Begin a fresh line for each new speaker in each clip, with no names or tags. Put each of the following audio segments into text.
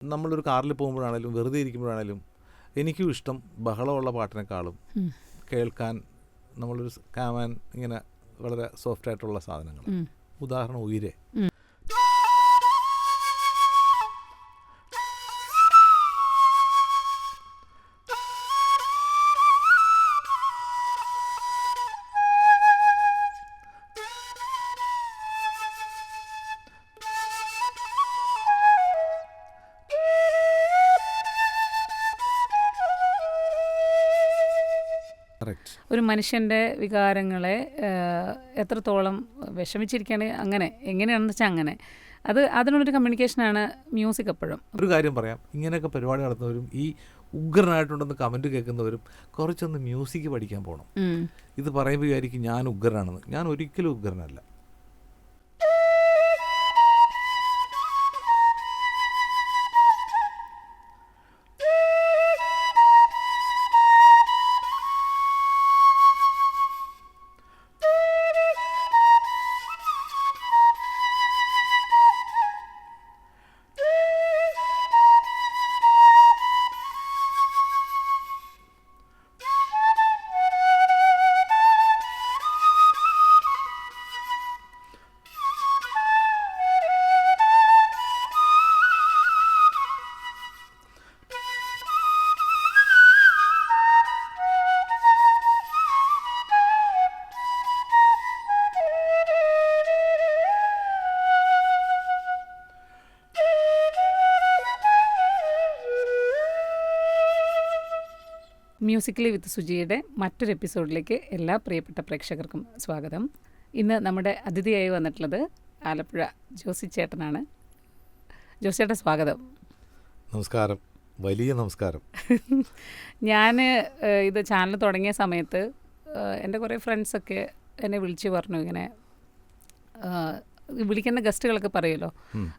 നമ്മളൊരു കാറിൽ പോകുമ്പോഴാണേലും വെറുതെ ഇരിക്കുമ്പോഴാണേലും എനിക്കും ഇഷ്ടം ബഹളമുള്ള പാട്ടിനേക്കാളും കേൾക്കാൻ നമ്മളൊരു കാമാൻ ഇങ്ങനെ വളരെ സോഫ്റ്റ് ആയിട്ടുള്ള സാധനങ്ങൾ. ഉദാഹരണം ഉയരെ.
മനുഷ്യന്റെ വികാരങ്ങളെ എത്രത്തോളം വിഷമിച്ചിരിക്കുകയാണ് അങ്ങനെ എങ്ങനെയാണെന്ന് വെച്ചാൽ അങ്ങനെ. അത് അതിനുള്ളൊരു കമ്മ്യൂണിക്കേഷനാണ് മ്യൂസിക് എപ്പോഴും
ഒരു കാര്യം പറയാം. ഇങ്ങനെയൊക്കെ പരിപാടി നടത്തുന്നവരും ഈ ഉഗ്രനായിട്ടുണ്ടെന്ന് കമന്റ് കേൾക്കുന്നവരും കുറച്ചൊന്ന് മ്യൂസിക് പഠിക്കാൻ പോകണം ഇത് പറയുമ്പോൾ വിചാരിക്കും ഞാൻ ഉഗ്രനാണെന്ന്. ഞാൻ ഒരിക്കലും ഉഗ്രനല്ല.
മ്യൂസിക്കലി വിത്ത് സുജിയുടെ മറ്റൊരു എപ്പിസോഡിലേക്ക് എല്ലാ പ്രിയപ്പെട്ട പ്രേക്ഷകർക്കും സ്വാഗതം. ഇന്ന് നമ്മുടെ അതിഥിയായി വന്നിട്ടുള്ളത് ആലപ്പുഴ ജോസി ചേട്ടനാണ്. ജോസി ചേട്ടൻ സ്വാഗതം.
നമസ്കാരം. വലിയ നമസ്കാരം.
ഞാൻ ഇത് ചാനൽ തുടങ്ങിയ സമയത്ത് എന്റെ കുറേ ഫ്രണ്ട്സൊക്കെ എന്നെ വിളിച്ച് പറഞ്ഞു ഇങ്ങനെ വിളിക്കുന്ന ഗസ്റ്റുകളൊക്കെ പറയുമല്ലോ.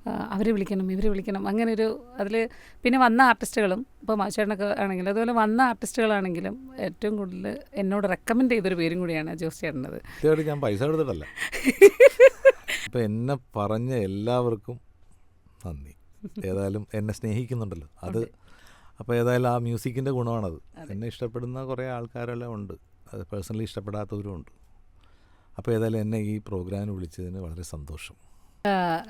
അവരെ വിളിക്കണം ഇവരെ വിളിക്കണം. അങ്ങനെ ഒരു അതിൽ പിന്നെ വന്ന ആർട്ടിസ്റ്റുകളും ഇപ്പോൾ മാച്ചേട്ടനൊക്കെ ആണെങ്കിലും അതുപോലെ വന്ന ആർട്ടിസ്റ്റുകളാണെങ്കിലും ഏറ്റവും കൂടുതൽ എന്നോട് റെക്കമെൻഡ് ചെയ്തൊരു പേരും കൂടിയാണ് ജോസ് ചേട്ടനത്.
ഞാൻ പൈസ എടുത്തിട്ടല്ല അപ്പം എന്നെ പറഞ്ഞ എല്ലാവർക്കും നന്ദി. ഏതായാലും എന്നെ സ്നേഹിക്കുന്നുണ്ടല്ലോ. അത് അപ്പോൾ ഏതായാലും ആ മ്യൂസിക്കിന്റെ ഗുണമാണത്. എന്നെ ഇഷ്ടപ്പെടുന്ന കുറേ ആൾക്കാരെല്ലാം ഉണ്ട്. അത് പേഴ്സണലി ഇഷ്ടപ്പെടാത്തവരും ഉണ്ട്. അപ്പോൾ ഏതായാലും എന്നെ ഈ പ്രോഗ്രാമിന് വിളിച്ചതിന് വളരെ സന്തോഷം.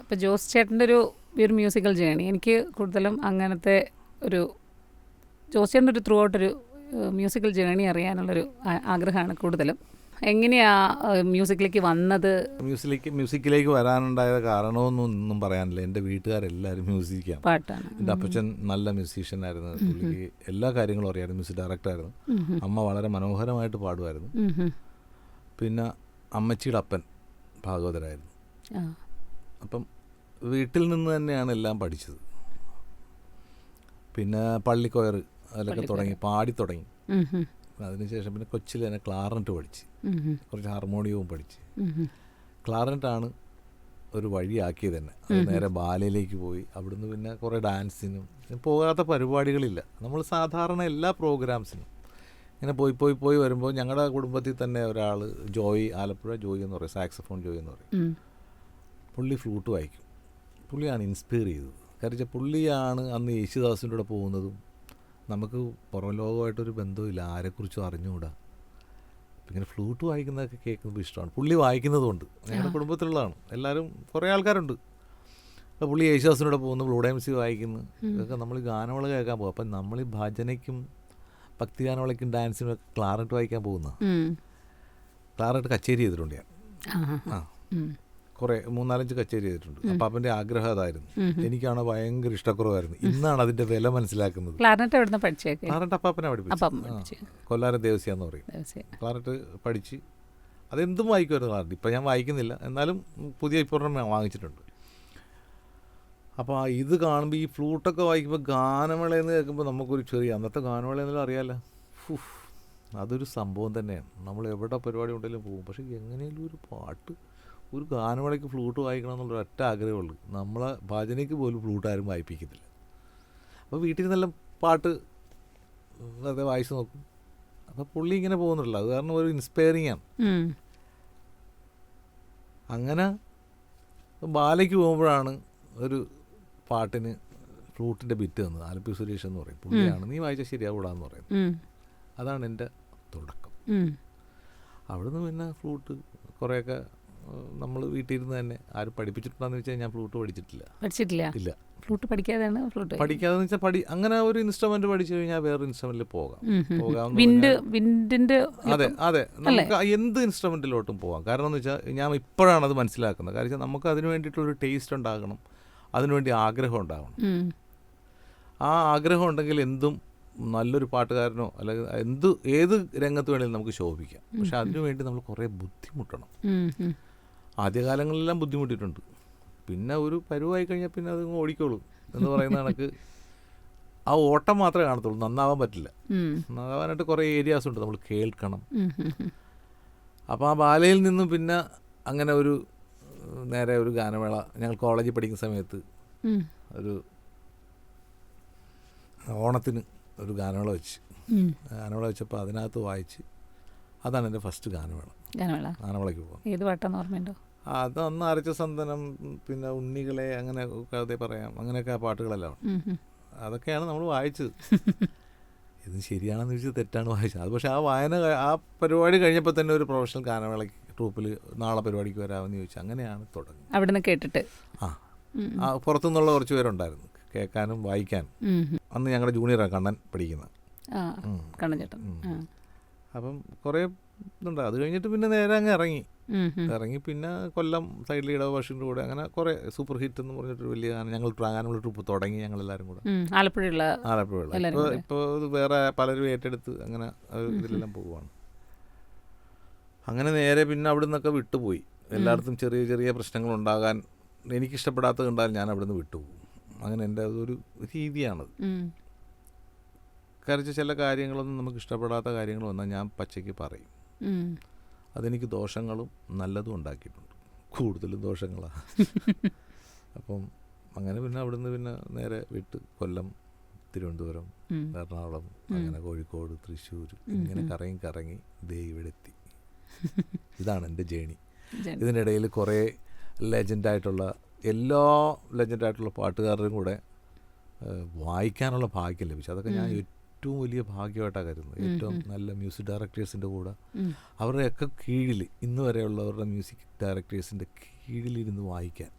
ഇപ്പോൾ ജോസ് ചേട്ടന്റെ ഒരു ഒരു മ്യൂസിക്കൽ ജേണി എനിക്ക് കൂടുതലും അങ്ങനത്തെ ഒരു ജോസ് ചേട്ടന്റെ ഒരു ത്രൂ ഒരു മ്യൂസിക്കൽ ജേണി അറിയാനുള്ളൊരു ആഗ്രഹമാണ് കൂടുതലും. എങ്ങനെയാ മ്യൂസിക്കിലേക്ക് വന്നത്?
മ്യൂസിലേക്ക് മ്യൂസിക്കിലേക്ക് വരാനുണ്ടായ കാരണമൊന്നും ഒന്നും പറയാനില്ല. എന്റെ വീട്ടുകാരെല്ലാവരും മ്യൂസിക്കാണ്
പാട്ടാണ്.
എന്റെ അപ്പച്ചൻ നല്ല മ്യൂസീഷ്യനായിരുന്നു പുള്ളിക്ക് എല്ലാ കാര്യങ്ങളും അറിയാമായിരുന്നു. മ്യൂസിക് ഡയറക്ടറായിരുന്നു. അമ്മ വളരെ മനോഹരമായിട്ട് പാടുമായിരുന്നു. പിന്നെ അമ്മച്ചിയുടെ അപ്പൻ ഭാഗവതരായിരുന്നു. അപ്പം വീട്ടിൽ നിന്ന് തന്നെയാണ് എല്ലാം പഠിച്ചത്. പിന്നെ പള്ളിക്കൊയർ അതിലൊക്കെ തുടങ്ങി പാടി തുടങ്ങി. അതിനുശേഷം പിന്നെ കൊച്ചിൽ തന്നെ ക്ലാറനറ്റ് പഠിച്ച്. കുറച്ച് ഹാർമോണിയവും പഠിച്ച്. ക്ലാറനറ്റാണ് ഒരു വഴിയാക്കിയത് തന്നെ. അത് നേരെ ബാലയിലേക്ക് പോയി. അവിടുന്ന് പിന്നെ കുറേ ഡാൻസിനും പോകാത്ത പരിപാടികളില്ല. നമ്മൾ സാധാരണ എല്ലാ പ്രോഗ്രാംസിനും ഇങ്ങനെ പോയി പോയി പോയി വരുമ്പോൾ ഞങ്ങളുടെ കുടുംബത്തിൽ തന്നെ ഒരാൾ ജോയി ആലപ്പുഴ ജോയി എന്ന് പറയും സാക്സഫോൺ ജോയി എന്ന് പറയും. പുള്ളി ഫ്ലൂട്ട് വായിക്കും. പുള്ളിയാണ് ഇൻസ്പയർ ചെയ്തത്. കാരണം പുള്ളിയാണ് അന്ന് യേശുദാസിന്റെ കൂടെ പോകുന്നതും നമുക്ക് പുറം ലോകമായിട്ടൊരു ബന്ധമില്ല ആരെക്കുറിച്ചും അറിഞ്ഞുകൂടാ. ഇങ്ങനെ ഫ്ലൂട്ട് വായിക്കുന്നതൊക്കെ കേൾക്കുന്നത് ഇഷ്ടമാണ്. പുള്ളി വായിക്കുന്നതുകൊണ്ട് ഞങ്ങളുടെ കുടുംബത്തിലുള്ളതാണ്. എല്ലാവരും കുറേ ആൾക്കാരുണ്ട്. അപ്പോൾ പുള്ളി യേശുദാസിനോട് പോകുന്നു ബ്ലൂ ഡൈംസി വായിക്കുന്നു. ഇതൊക്കെ നമ്മൾ ഗാനമേള കേൾക്കാൻ പോകും. അപ്പം നമ്മൾ ഈ ഭജനയ്ക്കും ഭക്തിഗാനമേളയ്ക്കും ഡാൻസിനും ഒക്കെ ക്ലാററ്റ് വായിക്കാൻ പോകുന്ന.
ക്ലാറിനെട്ട്
ക്ലാററ്റ് കച്ചേരി ചെയ്തിട്ടുണ്ട് ഞാൻ.
ആ.
കുറേ മൂന്നാലഞ്ച് കച്ചേരി ചെയ്തിട്ടുണ്ട്. അപ്പം അവന്റെ ആഗ്രഹം അതായിരുന്നു. എനിക്കാണ് ഭയങ്കര ഇഷ്ടക്കുറവായിരുന്നു. ഇന്നാണ് അതിന്റെ വില മനസ്സിലാക്കുന്നത്. ക്ലാററ്റ് അപ്പാപ്പനെ പഠിപ്പിച്ചു. കൊല്ലാരം ദേവസ്യ എന്ന് പറയും.
ക്ലാറിനെട്ട്
ക്ലാററ്റ് പഠിച്ച് അതെന്തും വായിക്കുമായിരുന്നു ക്ലാററ്റ് ഇപ്പം ഞാൻ വായിക്കുന്നില്ല. എന്നാലും പുതിയ ഇപ്പോൾ വാങ്ങിച്ചിട്ടുണ്ട്. അപ്പോൾ ആ ഇത് കാണുമ്പോൾ ഈ ഫ്ലൂട്ടൊക്കെ വായിക്കുമ്പോൾ ഗാനമേളയെന്ന് കേൾക്കുമ്പോൾ നമുക്കൊരു ചെറിയ അന്നത്തെ ഗാനമേളയെന്നെല്ലാം അറിയാമല്ലോ ഫുഫ്, അതൊരു സംഭവം തന്നെയാണ് നമ്മൾ എവിടെ പരിപാടി ഉണ്ടെങ്കിലും പോകും. പക്ഷേ എങ്ങനെയെങ്കിലും ഒരു പാട്ട് ഒരു ഗാനമേളയ്ക്ക് ഫ്ലൂട്ട് വായിക്കണം എന്നുള്ള ഒറ്റ ആഗ്രഹമുള്ളൂ നമ്മളെ ഭജനയ്ക്ക് പോലും ഫ്ലൂട്ട് ആരും വായിപ്പിക്കത്തില്ല. അപ്പോൾ വീട്ടിൽ നിന്നെല്ലാം പാട്ട് വെറുതെ വായിച്ച് നോക്കും. അപ്പോൾ പുള്ളി ഇങ്ങനെ പോകുന്നുണ്ടല്ലോ. അത് കാരണം ഒരു ഇൻസ്പയറിങ് ആണ്. അങ്ങനെ ബാലയ്ക്ക് പോകുമ്പോഴാണ് ഒരു പാട്ടിന് ഫ്ലൂട്ടിന്റെ ബിറ്റ് തന്നത് ആലപ്പി സുരേഷ് എന്ന് പറയും. പുള്ളിയാണ് നീ വായിച്ചാൽ ശരിയാവൂടാന്ന്
പറയും.
അതാണ് എന്റെ തുടക്കം. അവിടുന്ന് പിന്നെ ഫ്ലൂട്ട് കുറേയൊക്കെ നമ്മൾ വീട്ടിൽ ഇരുന്ന് തന്നെ ആര് പഠിപ്പിച്ചിട്ടുണ്ടെന്ന് വെച്ചാൽ ഞാൻ ഫ്ലൂട്ട് പഠിച്ചിട്ടില്ല.
പഠിച്ചിട്ടില്ല?
ഇല്ല.
ഫ്ലൂട്ട് പഠിക്കാതെയാണ് ഫ്ലൂട്ട്?
പഠിക്കാതെ വെച്ചാൽ പഠി അങ്ങനെ ഒരു ഇൻസ്ട്രുമെന്റ് പഠിച്ചു കഴിഞ്ഞാൽ വേറെ ഇൻസ്ട്രുമെന്റിൽ പോകാം. പോകാം.
വിൻഡ് വിൻഡിന്റെ
അതെ അതെ. നമുക്ക് എന്ത് ഇൻസ്ട്രുമെന്റിലോട്ടും പോകാം. കാരണം എന്ന് വെച്ചാൽ ഞാൻ ഇപ്പോഴാണ് അത് മനസ്സിലാക്കുന്നത്. കാരണം വെച്ചാൽ നമുക്ക് അതിന് വേണ്ടിയിട്ടുള്ളൊരു ടേസ്റ്റ് ഉണ്ടാകണം. അതിനുവേണ്ടി ആഗ്രഹം
ഉണ്ടാവണം.
ആ ആഗ്രഹം ഉണ്ടെങ്കിൽ എന്തും നല്ലൊരു പാട്ടുകാരനോ അല്ലെങ്കിൽ എന്ത് ഏത് രംഗത്ത് വേണമെങ്കിലും നമുക്ക് ശോഭിക്കാം. പക്ഷെ അതിനുവേണ്ടി നമ്മൾ കുറേ ബുദ്ധിമുട്ടണം. ആദ്യകാലങ്ങളിലെല്ലാം ബുദ്ധിമുട്ടിയിട്ടുണ്ട്. പിന്നെ ഒരു പരുവായി കഴിഞ്ഞാൽ പിന്നെ അത് ഓടിക്കോളൂ എന്ന് പറയുന്ന കണക്ക് ആ ഓട്ടം മാത്രമേ കാണത്തുള്ളൂ. നന്നാവാൻ പറ്റില്ല. നന്നാവാനായിട്ട് കുറേ ഏരിയാസ് ഉണ്ട്. നമ്മൾ കേൾക്കണം. അപ്പോൾ ആ ബാലയിൽ നിന്നും പിന്നെ അങ്ങനെ ഒരു നേരെ ഒരു ഗാനമേള. ഞങ്ങൾ കോളേജിൽ പഠിക്കുന്ന സമയത്ത് ഒരു ഓണത്തിന് ഒരു ഗാനമേള വെച്ച്. ഗാനമേള വെച്ചപ്പോൾ അതിനകത്ത് വായിച്ച് അതാണ് എന്റെ ഫസ്റ്റ് ഗാനമേള.
ഗാനമേള.
ഗാനമേളയ്ക്ക് പോകും
ഏത് പാട്ടാന്ന് ഓർമ്മയുണ്ടോ?
അത് അന്ന് അരച്ച സന്തനം പിന്നെ ഉണ്ണികളെ അങ്ങനെ കഥ പറയാം. അങ്ങനെയൊക്കെ ആ പാട്ടുകളെല്ലാം. അതൊക്കെയാണ് നമ്മൾ വായിച്ചത്. ഇത് ശരിയാണെന്ന് ചോദിച്ചാൽ തെറ്റാണ് വായിച്ചത്. അത് പക്ഷേ ആ വായന ആ പരിപാടി കഴിഞ്ഞപ്പോൾ തന്നെ ഒരു പ്രൊഫഷണൽ ഗാനമേളയ്ക്ക് ട്രൂപ്പിൽ നാളെ പരിപാടിക്ക് വരാമെന്ന് ചോദിച്ചു അങ്ങനെയാണ് തുടങ്ങി.
അവിടുന്ന് കേട്ടിട്ട്?
ആ. പുറത്തുനിന്നുള്ള കുറച്ച് പേരുണ്ടായിരുന്നു. കേൾക്കാനും വായിക്കാനും. അന്ന് ഞങ്ങളുടെ ജൂനിയറാണ് കണ്ണൻ പഠിക്കുന്നത് അപ്പം കുറേ ഇതുണ്ട്. അത് കഴിഞ്ഞിട്ട് പിന്നെ നേരെ അങ്ങ് ഇറങ്ങി. ഇറങ്ങി പിന്നെ കൊല്ലം സൈഡിൽ ഇടവഭാഷന്റെ കൂടെ അങ്ങനെ കുറേ സൂപ്പർ ഹിറ്റ് എന്ന് പറഞ്ഞിട്ട് വലിയ ഗാനം ഞങ്ങൾ ഗാനമുള്ള ട്രിപ്പ് തുടങ്ങി ഞങ്ങൾ എല്ലാവരും കൂടെ
ആലപ്പുഴ ആലപ്പുഴയുള്ള
ആലപ്പുഴ ഇപ്പോൾ ഇപ്പോൾ വേറെ പലരും ഏറ്റെടുത്ത് അങ്ങനെ ഇതിലെല്ലാം പോവുകയാണ് അങ്ങനെ നേരെ പിന്നെ അവിടെ നിന്നൊക്കെ വിട്ടുപോയി എല്ലായിടത്തും ചെറിയ ചെറിയ പ്രശ്നങ്ങൾ ഉണ്ടാകാൻ എനിക്കിഷ്ടപ്പെടാത്തത് കണ്ടാൽ ഞാൻ അവിടെ നിന്ന് വിട്ടുപോകും. അങ്ങനെ എന്റെ അതൊരു രീതിയാണത്. കരച്ച ചില കാര്യങ്ങളൊന്നും നമുക്ക് ഇഷ്ടപ്പെടാത്ത കാര്യങ്ങൾ വന്നാൽ ഞാൻ പച്ചയ്ക്ക് പറയും. അതെനിക്ക് ദോഷങ്ങളും നല്ലതും ഉണ്ടാക്കിയിട്ടുണ്ട്. കൂടുതലും ദോഷങ്ങളാണ് അപ്പം അങ്ങനെ പിന്നെ അവിടുന്ന് പിന്നെ നേരെ വിട്ട് കൊല്ലം തിരുവനന്തപുരം. എറണാകുളം അങ്ങനെ കോഴിക്കോട് തൃശ്ശൂർ ഇങ്ങനെ കറങ്ങി കറങ്ങി ദേ ഇവിടെ എത്തി ഇതാണ് എന്റെ ജേണി. ഇതിനിടയിൽ കുറേ ലെജൻഡായിട്ടുള്ള എല്ലാ ലെജൻഡായിട്ടുള്ള പാട്ടുകാരുടെയും കൂടെ വായിക്കാനുള്ള ഭാഗ്യം ലഭിച്ചു. അതൊക്കെ ഞാൻ ഏറ്റവും വലിയ ഭാഗ്യമായിട്ടാണ് കരുതുന്നത്. ഏറ്റവും നല്ല മ്യൂസിക് ഡയറക്ടേഴ്സിന്റെ കൂടെ അവരുടെയൊക്കെ കീഴിൽ ഇന്ന് വരെയുള്ളവരുടെ മ്യൂസിക് ഡയറക്ടേഴ്സിന്റെ കീഴിലിരുന്ന് വായിക്കാൻ.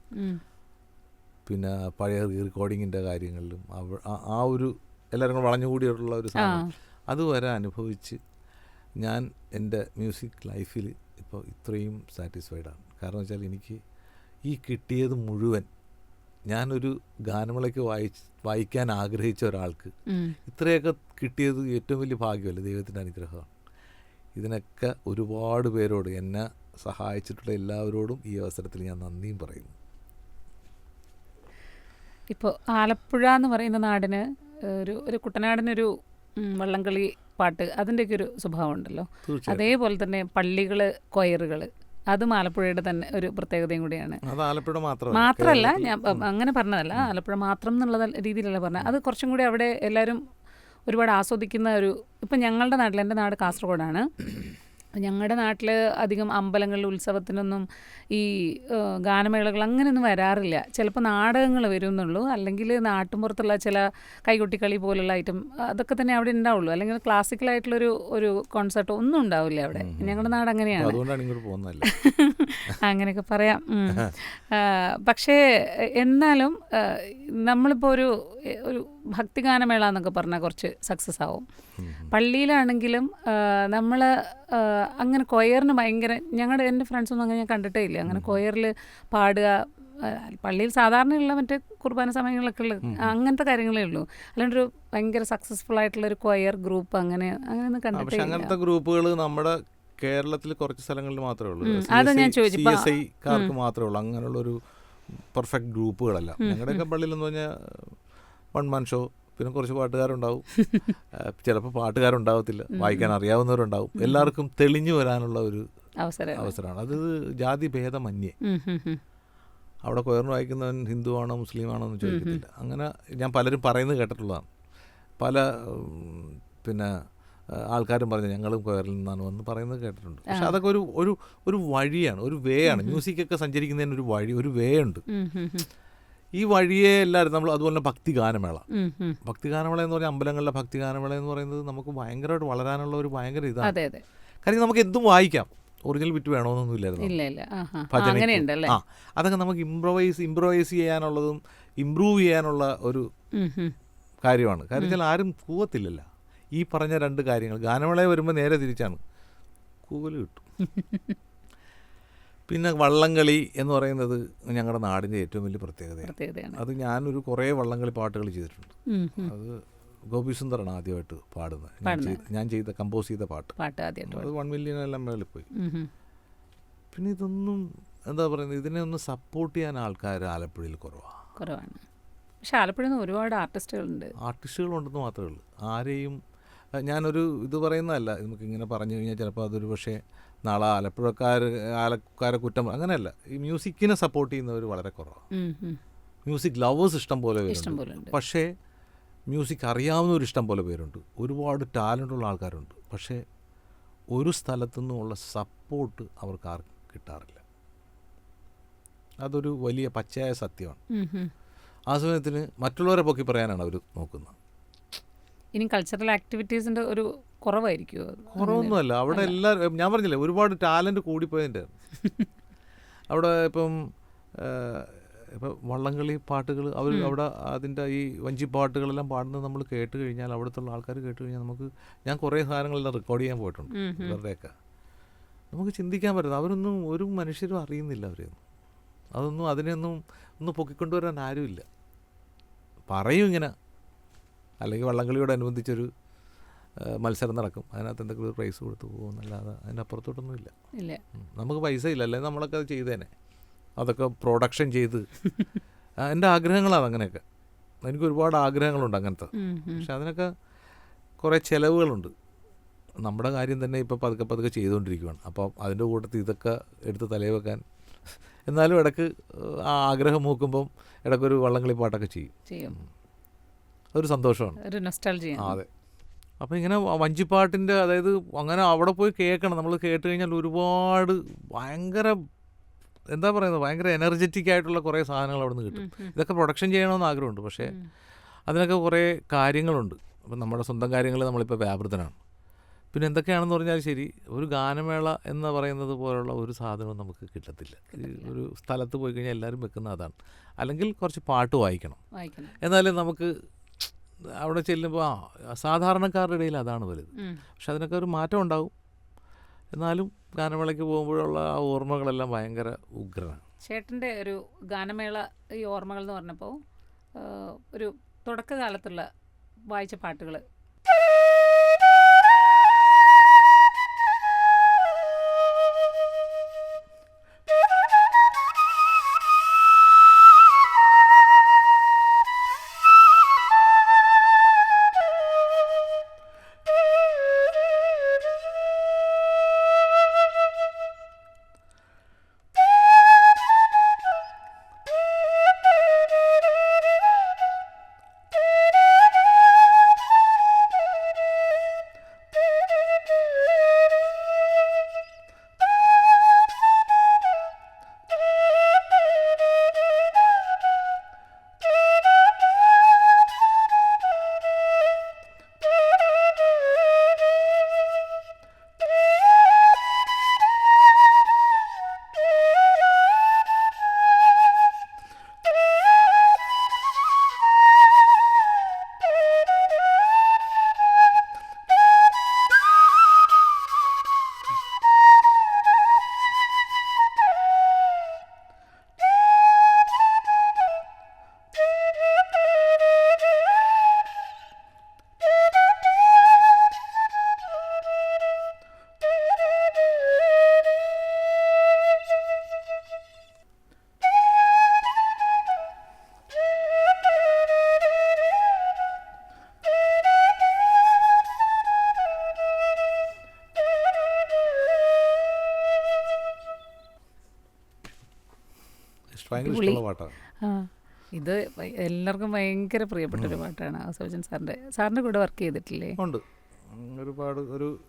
പിന്നെ പഴയ റെക്കോർഡിങ്ങിന്റെ കാര്യങ്ങളിലും അവ ആ- ആ ഒരു എല്ലാവരും കൂടെ വളഞ്ഞുകൂടിയുള്ള ഒരു സാധനം. അതുവരെ അനുഭവിച്ച് ഞാൻ എന്റെ മ്യൂസിക് ലൈഫിൽ ഇപ്പോൾ ഇത്രയും സാറ്റിസ്ഫൈഡാണ് കാരണം വെച്ചാൽ എനിക്ക് ഈ കിട്ടിയത് മുഴുവൻ ഞാനൊരു ഗാനമേളയ്ക്ക് വായിച്ച് വായിക്കാൻ ആഗ്രഹിച്ച ഒരാൾക്ക്. ഇത്രയൊക്കെ കിട്ടിയത് ഏറ്റവും വലിയ ഭാഗ്യമല്ലേ? ദൈവത്തിന്റെ അനുഗ്രഹമാണ്. ഇതിനൊക്കെ ഒരുപാട് പേരോട് എന്നെ സഹായിച്ചിട്ടുള്ള എല്ലാവരോടും ഈ അവസരത്തിൽ ഞാൻ നന്ദിയും പറയുന്നു.
ഇപ്പോൾ ആലപ്പുഴ എന്ന് പറയുന്ന നാടിന് ഒരു ഒരു കുട്ടനാടിനൊരു വള്ളംകളി പാട്ട് അതിന്റെയൊക്കെ ഒരു സ്വഭാവം ഉണ്ടല്ലോ അതേപോലെ തന്നെ പള്ളികൾ കൊയറുകൾ അതും ആലപ്പുഴയുടെ തന്നെ ഒരു പ്രത്യേകതയും കൂടിയാണ്.
ആലപ്പുഴ മാത്രമല്ല
ഞാൻ അങ്ങനെ പറഞ്ഞതല്ല ആലപ്പുഴ മാത്രം എന്നുള്ള രീതിയിലല്ല പറഞ്ഞത്. അത് കുറച്ചും കൂടി അവിടെ എല്ലാവരും ഒരുപാട് ആസ്വദിക്കുന്ന ഒരു ഇപ്പം ഞങ്ങളുടെ നാട്ടിൽ എന്റെ നാട് കാസർഗോഡാണ്. ഞങ്ങളുടെ നാട്ടിൽ അധികം അമ്പലങ്ങളിൽ ഉത്സവത്തിനൊന്നും ഈ ഗാനമേളകൾ അങ്ങനെയൊന്നും വരാറില്ല. ചിലപ്പോൾ നാടകങ്ങൾ വരുമെന്നുള്ളൂ അല്ലെങ്കിൽ നാട്ടുമ്പുറത്തുള്ള ചില കൈകൊട്ടിക്കളി പോലുള്ള ഐറ്റം അതൊക്കെ തന്നെ അവിടെ ഉണ്ടാവുള്ളൂ അല്ലെങ്കിൽ ക്ലാസിക്കലായിട്ടുള്ളൊരു ഒരു കോൺസെർട്ട് ഒന്നും ഉണ്ടാവില്ല അവിടെ. ഞങ്ങളുടെ നാട് അങ്ങനെയാണ്. അങ്ങനെയൊക്കെ പറയാം. പക്ഷേ എന്നാലും നമ്മളിപ്പോൾ ഒരു ഒരു ഭക്തിഗാനമേള എന്നൊക്കെ പറഞ്ഞാൽ കുറച്ച് സക്സസ് ആവും. പള്ളിയിലാണെങ്കിലും നമ്മൾ അങ്ങനെ കൊയറിന് ഭയങ്കര ഞങ്ങളുടെ എന്റെ ഫ്രണ്ട്സൊന്നും അങ്ങനെ ഞാൻ കണ്ടിട്ടേ ഇല്ല അങ്ങനെ കൊയറിൽ പാടുക പള്ളിയിൽ സാധാരണയുള്ള മറ്റേ കുർബാന സമയങ്ങളൊക്കെ ഉള്ള അങ്ങനത്തെ കാര്യങ്ങളേ ഉള്ളൂ. അല്ലാണ്ട് ഒരു ഭയങ്കര സക്സസ്ഫുൾ ആയിട്ടുള്ള ഒരു കൊയർ ഗ്രൂപ്പ് അങ്ങനെ അങ്ങനെയൊന്നും
ആ,
കണ്ടിട്ടേ
പക്ഷെ
ഇല്ല
അങ്ങനത്തെ ഗ്രൂപ്പുകൾ നമ്മുടെ കേരളത്തിൽ കുറച്ച് സ്ഥലങ്ങളിൽ മാത്രമേ ഉള്ളൂ.
അതാ ഞാൻ
ചോദിച്ചു മാത്രമേ ഉള്ളൂ. അങ്ങനെയുള്ള ഒരു പെർഫെക്റ്റ് ഗ്രൂപ്പുകളല്ല ഞങ്ങളുടെയൊക്കെ പള്ളിയിൽ എന്ന് പറഞ്ഞാൽ വൺ മാൻ ഷോ. പിന്നെ കുറച്ച് പാട്ടുകാരുണ്ടാവും. ചിലപ്പോൾ പാട്ടുകാരുണ്ടാവത്തില്ല. വായിക്കാൻ അറിയാവുന്നവരുണ്ടാവും എല്ലാവർക്കും തെളിഞ്ഞു വരാനുള്ള ഒരു
അവസരം.
അവസരമാണ്. അത് ജാതി ഭേദമന്യേ. അവിടെ കൊയറിന് വായിക്കുന്നവൻ ഹിന്ദുവാണോ മുസ്ലിമാണോ എന്ന് ചോദിക്കത്തില്ല. അങ്ങനെ ഞാൻ പലരും പറയുന്നത് കേട്ടിട്ടുള്ളതാണ്. പല പിന്നെ ആൾക്കാരും പറഞ്ഞു ഞങ്ങളും കൊയറിൽ നിന്നാണ് വന്ന് പറയുന്നത് കേട്ടിട്ടുണ്ട്. പക്ഷെ അതൊക്കെ ഒരു ഒരു ഒരു വഴിയാണ് ഒരു വേ ആണ് മ്യൂസിക്കൊക്കെ സഞ്ചരിക്കുന്നതിന് ഒരു വഴി ഒരു വേ ഉണ്ട്. ഈ വഴിയെ എല്ലാവരും നമ്മൾ അതുപോലെ തന്നെ ഭക്തിഗാനമേള. ഭക്തിഗാനമേള എന്ന് പറയുന്ന അമ്പലങ്ങളിലെ ഭക്തിഗാനമേള എന്ന് പറയുന്നത് നമുക്ക് ഭയങ്കരമായിട്ട് വളരാനുള്ള ഒരു ഭയങ്കര ഇതാണ്. കാര്യം നമുക്ക് എന്തും വായിക്കാം. ഒറിജിനൽ വിറ്റ് വേണമെന്നൊന്നും ഇല്ലായിരുന്നു.
ഇല്ല ഇല്ല. ആ
അതൊക്കെ നമുക്ക് ഇംപ്രവൈസ് ഇംപ്രവൈസ് ചെയ്യാനുള്ളതും ഇംപ്രൂവ് ചെയ്യാനുള്ള ഒരു. കാര്യമാണ്. കാര്യം വെച്ചാൽ ആരും കൂവത്തില്ലല്ലോ. ഈ പറഞ്ഞ രണ്ട് കാര്യങ്ങൾ ഗാനമേളയെ വരുമ്പോൾ നേരെ തിരിച്ചാണ്. കൂവൽ കിട്ടും. പിന്നെ വള്ളംകളി എന്ന് പറയുന്നത് ഞങ്ങളുടെ നാടിന്റെ ഏറ്റവും വലിയ പ്രത്യേകതയാണ്. അത് ഞാനൊരു കുറേ വള്ളംകളി പാട്ടുകൾ ചെയ്തിട്ടുണ്ട്. അത് ഗോപിസുന്ദറാണ് ആദ്യമായിട്ട് പാടുന്നത്. ഞാൻ ചെയ്ത- കമ്പോസ് ചെയ്ത പാട്ട്. അത് വൺ മില്യൺ എല്ലാം മേളിൽ പോയി. പിന്നെ ഇതൊന്നും എന്താ പറയുന്നത് ഇതിനെ ഒന്ന് സപ്പോർട്ട് ചെയ്യാൻ ആൾക്കാർ ആലപ്പുഴയിൽ കുറവാണ്
കുറവാണ്. പക്ഷെ ആലപ്പുഴയിൽ നിന്ന് ഒരുപാട് ആർട്ടിസ്റ്റുകളുണ്ട്.
ആർട്ടിസ്റ്റുകളുണ്ടെന്ന് മാത്രമേ ഉള്ളൂ. ആരെയും ഞാനൊരു ഇത് പറയുന്നതല്ല നമുക്ക് ഇങ്ങനെ പറഞ്ഞു കഴിഞ്ഞാൽ ചിലപ്പോൾ അതൊരു പക്ഷേ നാളെ ആലപ്പുഴക്കാർ ആലക്കാരെ കുറ്റം അങ്ങനെയല്ല. ഈ മ്യൂസിക്കിനെ സപ്പോർട്ട് ചെയ്യുന്നവർ വളരെ കുറവാണ്. മ്യൂസിക് ലവേഴ്സ് ഇഷ്ടം പോലെ പേരുണ്ട്. പക്ഷേ മ്യൂസിക് അറിയാവുന്നവർ ഇഷ്ടം പോലെ പേരുണ്ട്. ഒരുപാട് ടാലന്റുള്ള ആൾക്കാരുണ്ട്. പക്ഷേ ഒരു സ്ഥലത്തു നിന്നുമുള്ള സപ്പോർട്ട് അവർക്ക് ആർക്കും കിട്ടാറില്ല. അതൊരു വലിയ പച്ചയായ സത്യമാണ്. ആ സമയത്തിന് മറ്റുള്ളവരെ പൊക്കി പറയാനാണ് അവർ നോക്കുന്നത്.
ഇനി കൾച്ചറൽ ആക്ടിവിറ്റീസിന്റെ ഒരു കുറവായിരിക്കുമോ
കുറവൊന്നുമല്ല. അവിടെ എല്ലാവരും ഞാൻ പറഞ്ഞില്ലേ ഒരുപാട് ടാലന്റ് കൂടിപ്പോയതിന്റെ അവിടെ ഇപ്പം ഇപ്പം വള്ളംകളി പാട്ടുകൾ അവർ അവിടെ അതിന്റെ ഈ വഞ്ചി പാട്ടുകളെല്ലാം പാടുന്നത് നമ്മൾ കേട്ട് കഴിഞ്ഞാൽ അവിടുത്തെ ആൾക്കാർ കേട്ട് കഴിഞ്ഞാൽ നമുക്ക് ഞാൻ കുറേ സാധനങ്ങളെല്ലാം റെക്കോർഡ് ചെയ്യാൻ പോയിട്ടുണ്ട്. ഇവരുടെയൊക്കെ. നമുക്ക് ചിന്തിക്കാൻ പറ്റുന്നത്. അവരൊന്നും ഒരു മനുഷ്യരും അറിയുന്നില്ല അവരെയൊന്നും അതൊന്നും അതിനെയൊന്നും ഒന്ന് പൊക്കിക്കൊണ്ടുവരാൻ ആരുമില്ല. പറയും ഇങ്ങനെ. അല്ലെങ്കിൽ വള്ളംകളിയോടനുബന്ധിച്ചൊരു മത്സരം നടക്കും. അതിനകത്ത് എന്തെങ്കിലും ഒരു പ്രൈസ് കൊടുത്തു പോകുമെന്നല്ലാതെ അല്ലാതെ അതിനപ്പുറത്തോട്ടൊന്നും ഇല്ല.
ഇല്ല.
നമുക്ക് പൈസ ഇല്ല. അല്ലെങ്കിൽ നമ്മളൊക്കെ അത് ചെയ്തേനെ. അതൊക്കെ പ്രൊഡക്ഷൻ ചെയ്ത്. എന്റെ ആഗ്രഹങ്ങളാണ് അങ്ങനെയൊക്കെ. എനിക്ക് ഒരുപാട് ആഗ്രഹങ്ങളുണ്ട് അങ്ങനത്തെ. പക്ഷെ അതിനൊക്കെ കുറേ ചിലവുകളുണ്ട്. നമ്മുടെ കാര്യം തന്നെ ഇപ്പോൾ പതുക്കെ പതുക്കെ ചെയ്തുകൊണ്ടിരിക്കുകയാണ് അപ്പോൾ അതിന്റെ കൂട്ടത്തിൽ ഇതൊക്കെ എടുത്ത് തലയിൽ വെക്കാൻ എന്നാലും ഇടയ്ക്ക് ആ ആഗ്രഹം മൂക്കുമ്പം ഇടയ്ക്കൊരു വള്ളംകളി പാട്ടൊക്കെ ചെയ്യും.
ചെയ്യും.
അതൊരു സന്തോഷമാണ്.
ഒരു
അതെ. അപ്പോൾ ഇങ്ങനെ വഞ്ചിപ്പാട്ടിന്റെ അതായത് അങ്ങനെ അവിടെ പോയി കേൾക്കണം. നമ്മൾ കേട്ട് കഴിഞ്ഞാൽ ഒരുപാട് ഭയങ്കര എന്താ പറയുന്നത്? ഭയങ്കര എനർജറ്റിക് ആയിട്ടുള്ള കുറേ സാധനങ്ങൾ അവിടെ നിന്ന് കിട്ടും ഇതൊക്കെ പ്രൊഡക്ഷൻ ചെയ്യണമെന്ന് ആഗ്രഹമുണ്ട്. പക്ഷേ അതിനൊക്കെ കുറേ കാര്യങ്ങളുണ്ട്. അപ്പം നമ്മുടെ സ്വന്തം കാര്യങ്ങൾ നമ്മളിപ്പോൾ വ്യാപൃതനാണ് പിന്നെ എന്തൊക്കെയാണെന്ന് പറഞ്ഞാൽ ശരി ഒരു ഗാനമേള എന്ന് പറയുന്നത് പോലുള്ള ഒരു സാധനവും നമുക്ക് കിട്ടത്തില്ല. ഒരു സ്ഥലത്ത് പോയി കഴിഞ്ഞാൽ എല്ലാവരും വെക്കുന്ന അതാണ്. അല്ലെങ്കിൽ കുറച്ച് പാട്ട് വായിക്കണം. എന്നാലും നമുക്ക് അവിടെ ചെല്ലുമ്പോൾ ആ സാധാരണക്കാരുടെ ഇടയിൽ അതാണ് വലുത്. പക്ഷെ അതിനൊക്കെ ഒരു മാറ്റം ഉണ്ടാവും. എന്നാലും ഗാനമേളയ്ക്ക് പോകുമ്പോഴുള്ള ആ ഓർമ്മകളെല്ലാം ഭയങ്കര ഉഗ്രനാണ്.
ചേട്ടന്റെ ഒരു ഗാനമേള ഈ ഓർമ്മകൾ എന്ന് പറഞ്ഞപ്പോൾ ഒരു തുടക്കകാലത്തുള്ള വായിച്ച പാട്ടുകൾ. അടിപൊളി.
ഇഷ്ടമുള്ള പാട്ടാണ്.
ആ. ഇത് എല്ലാവർക്കും ഭയങ്കര പ്രിയപ്പെട്ട ഒരു പാട്ടാണ് ഔസോജൻ സാറിന്റെ. സാറിന്റെ കൂടെ വർക്ക് ചെയ്തിട്ടില്ലേ?
ഉണ്ട്. ഒരുപാട് ഒരു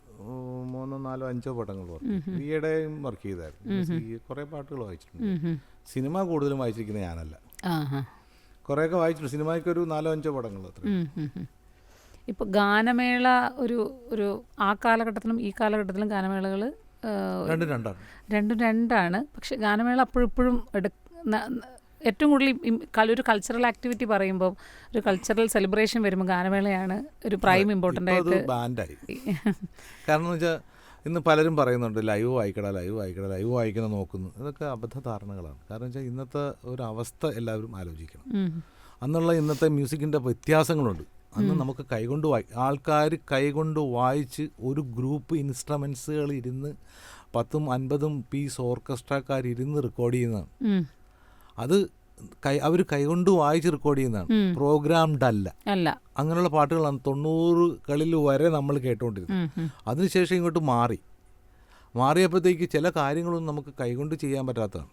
മൂന്നോ നാലോ അഞ്ചോ പടങ്ങൾ വർക്ക് ഈയിടെയും വർക്ക് ചെയ്തായിരുന്നു. ഈ കുറേ പാട്ടുകൾ വായിച്ചിട്ടുണ്ട്. സിനിമ കൂടുതലും വായിച്ചിരിക്കുന്നത് ഞാനല്ല. കുറേയൊക്കെ വായിച്ചിട്ടുണ്ട്. സിനിമയ്ക്ക് ഒരു നാലോ അഞ്ചോ പടങ്ങൾ അത്ര.
ഇപ്പോൾ ഗാനമേള ഒരു ഒരു ആ കാലഘട്ടത്തിലും ഈ കാലഘട്ടത്തിലും ഗാനമേളകൾ
രണ്ടും രണ്ടാണ്.
രണ്ടും രണ്ടാണ്. പക്ഷെ ഗാനമേള അപ്പോഴിപ്പോഴും എടുക്കും ഏറ്റവും കൂടുതൽ ഒരു കൾച്ചറൽ ആക്ടിവിറ്റി പറയുമ്പോൾ ഒരു കൾച്ചറൽ സെലിബ്രേഷൻ വരുമ്പോൾ ഗാനമേളയാണ് ഒരു പ്രൈം
ഇമ്പോർട്ടന്റ്
ആയിട്ട്
ബാൻഡായി കാരണം വെച്ചാൽ ഇന്ന് പലരും പറയുന്നുണ്ട് ലൈവ് വായിക്കട ലൈവ് വായിക്കട ലൈവ് വായിക്കുന്ന നോക്കുന്നു. ഇതൊക്കെ അബദ്ധ ധാരണകളാണ് കാരണം വെച്ചാൽ ഇന്നത്തെ ഒരു അവസ്ഥ എല്ലാവരും ആലോചിക്കണം. അന്നുള്ള ഇന്നത്തെ മ്യൂസിക്കിന്റെ വ്യത്യാസങ്ങളുണ്ട്. അന്ന് നമുക്ക് കൈകൊണ്ട് വായി ആൾക്കാർ കൈകൊണ്ട് വായിച്ച് ഒരു ഗ്രൂപ്പ് ഇൻസ്ട്രുമെൻസുകൾ ഇരുന്ന് പത്തും അൻപതും പീസ് ഓർക്കസ്ട്രക്കാർ ഇരുന്ന് റെക്കോർഡ് ചെയ്യുന്നതാണ്. അത് കൈ അവർ കൈകൊണ്ട് വായിച്ച് റെക്കോർഡ് ചെയ്യുന്നതാണ്. പ്രോഗ്രാംഡ് അല്ല.
അല്ല.
അങ്ങനെയുള്ള പാട്ടുകളാണ് തൊണ്ണൂറുകളിൽ വരെ നമ്മൾ കേട്ടുകൊണ്ടിരുന്നത്. അതിനുശേഷം ഇങ്ങോട്ട് മാറി. മാറിയപ്പോഴത്തേക്ക് ചില കാര്യങ്ങളൊന്നും നമുക്ക് കൈകൊണ്ട് ചെയ്യാൻ പറ്റാത്തതാണ്.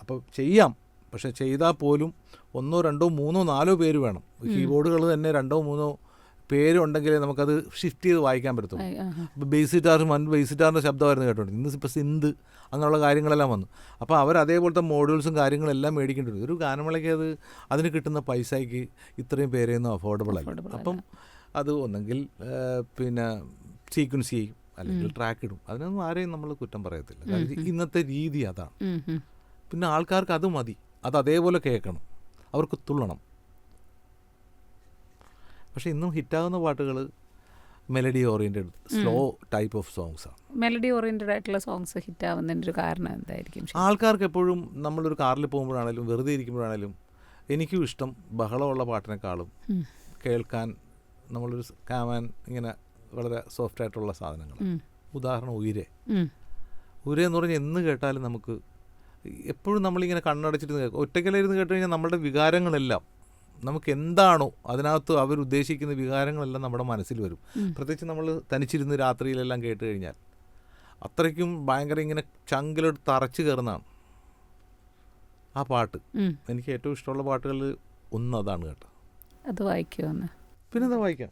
അപ്പോൾ ചെയ്യാം. പക്ഷെ ചെയ്താൽ പോലും ഒന്നോ രണ്ടോ മൂന്നോ നാലോ പേര് വേണം. കീബോർഡുകൾ തന്നെ രണ്ടോ മൂന്നോ പേരുണ്ടെങ്കിലേ നമുക്കത് ഷിഫ്റ്റ് ചെയ്ത് വായിക്കാൻ പറ്റത്തുള്ളൂ.
അപ്പോൾ.
ഇപ്പോൾ ബേസ് ഗിറ്റാർ ബേസ് ഗിറ്റാറിന്റെ ശബ്ദമായിരുന്നു കേട്ടോണ്ട് ഇന്ന് ഇപ്പോൾ സിന്ത് അങ്ങനെയുള്ള കാര്യങ്ങളെല്ലാം വന്നു. അപ്പോൾ അവർ അതേപോലത്തെ മോഡ്യൂൾസും കാര്യങ്ങളെല്ലാം മേടിക്കേണ്ടി വരും ഒരു ഗാനമേളയ്ക്ക് അത് അതിന് കിട്ടുന്ന പൈസയ്ക്ക് ഇത്രയും പേരെയൊന്നും അഫോർഡബിൾ അല്ല. അപ്പം അത് ഒന്നെങ്കിൽ പിന്നെ സീക്വൻസ് ചെയ്യും അല്ലെങ്കിൽ ട്രാക്ക് ഇടും. അതിനൊന്നും ആരെയും നമ്മൾ കുറ്റം പറയത്തില്ല. ഇന്നത്തെ രീതി അതാണ്. പിന്നെ ആൾക്കാർക്ക് അത് മതി. അത് അതേപോലെ കേൾക്കണം. അവർക്ക് തുള്ളണം. പക്ഷേ ഇന്നും ഹിറ്റാകുന്ന പാട്ടുകൾ melody oriented slow type of songs ആണ്.
മെലഡി ഓറിയന്റഡ് ആയിട്ടുള്ള സോങ്സ് ഹിറ്റ് ആവുന്നതിന്റെ ഒരു കാരണം എന്തായിരിക്കും
ആൾക്കാർക്ക് എപ്പോഴും നമ്മളൊരു കാറിൽ പോകുമ്പോഴാണേലും വെറുതെ ഇരിക്കുമ്പോഴാണേലും എനിക്കും ഇഷ്ടം ബഹളമുള്ള പാട്ടിനേക്കാളും. കേൾക്കാൻ നമ്മളൊരു കാമാൻ ഇങ്ങനെ വളരെ സോഫ്റ്റ് ആയിട്ടുള്ള സാധനങ്ങൾ. ഉദാഹരണം ഉയരെ. ഉയരെ എന്ന് പറഞ്ഞാൽ എന്ന് കേട്ടാലും നമുക്ക് എപ്പോഴും നമ്മളിങ്ങനെ കണ്ണടച്ചിട്ട് കേൾക്കും. ഒറ്റയ്ക്കലായിരുന്നു കേട്ട് കഴിഞ്ഞാൽ നമ്മുടെ വികാരങ്ങളെല്ലാം നമുക്ക് എന്താണോ അതിനകത്ത് അവരുദ്ദേശിക്കുന്ന വികാരങ്ങളെല്ലാം നമ്മുടെ മനസ്സിൽ വരും. പ്രത്യേകിച്ച് നമ്മൾ തനിച്ചിരുന്ന് രാത്രിയിലെല്ലാം കേട്ട് കഴിഞ്ഞാൽ അത്രയ്ക്കും ഭയങ്കര ഇങ്ങനെ ചങ്കിലെടുത്ത് തറച്ച് കയറുന്നതാണ് ആ പാട്ട്. എനിക്ക് ഏറ്റവും ഇഷ്ടമുള്ള പാട്ടുകളിൽ ഒന്ന് അതാണ് കേട്ടോ.
അത് വായിക്കുമെന്ന്
പിന്നെന്താ വായിക്കാം?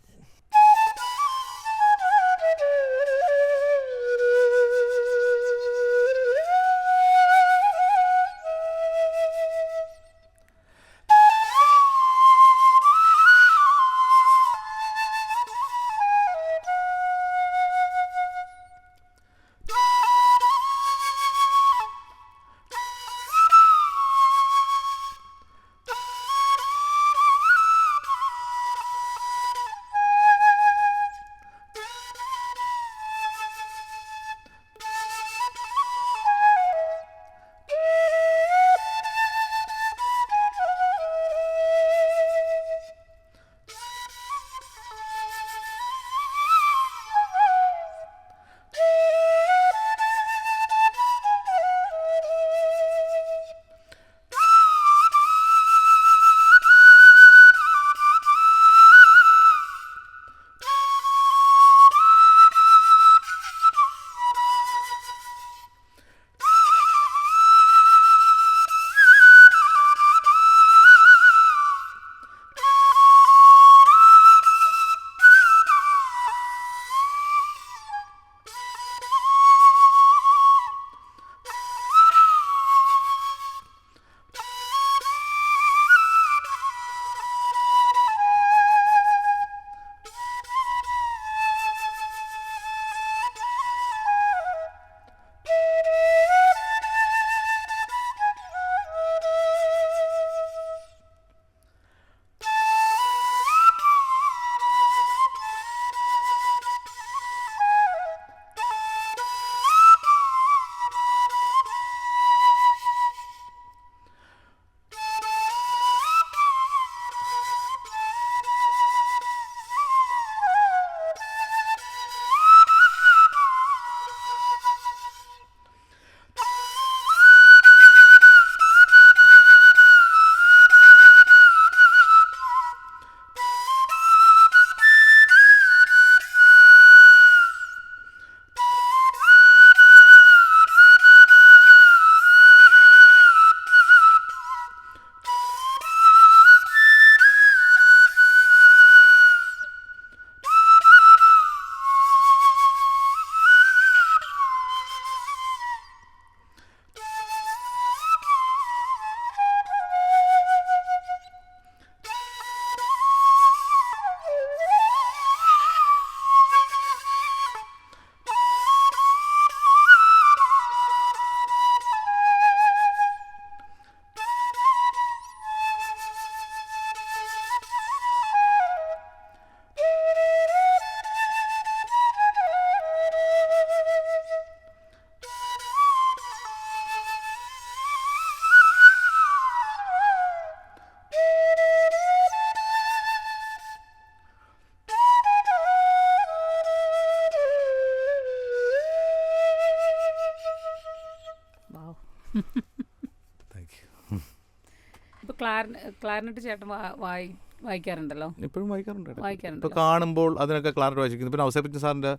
ക്ലാരനറ്റ് ചേട്ടൻ വായി വായിക്കാറുണ്ടല്ലോ?
ഇപ്പോഴും വായിക്കാറുണ്ട്.
വായിക്കാറുണ്ട്
ഇപ്പോൾ കാണുമ്പോൾ അതിനൊക്കെ ക്ലാരറ്റ് വായിച്ചിരിക്കുന്നു. പിന്നെ അവസാനിപ്പിച്ച സാറിന്റെ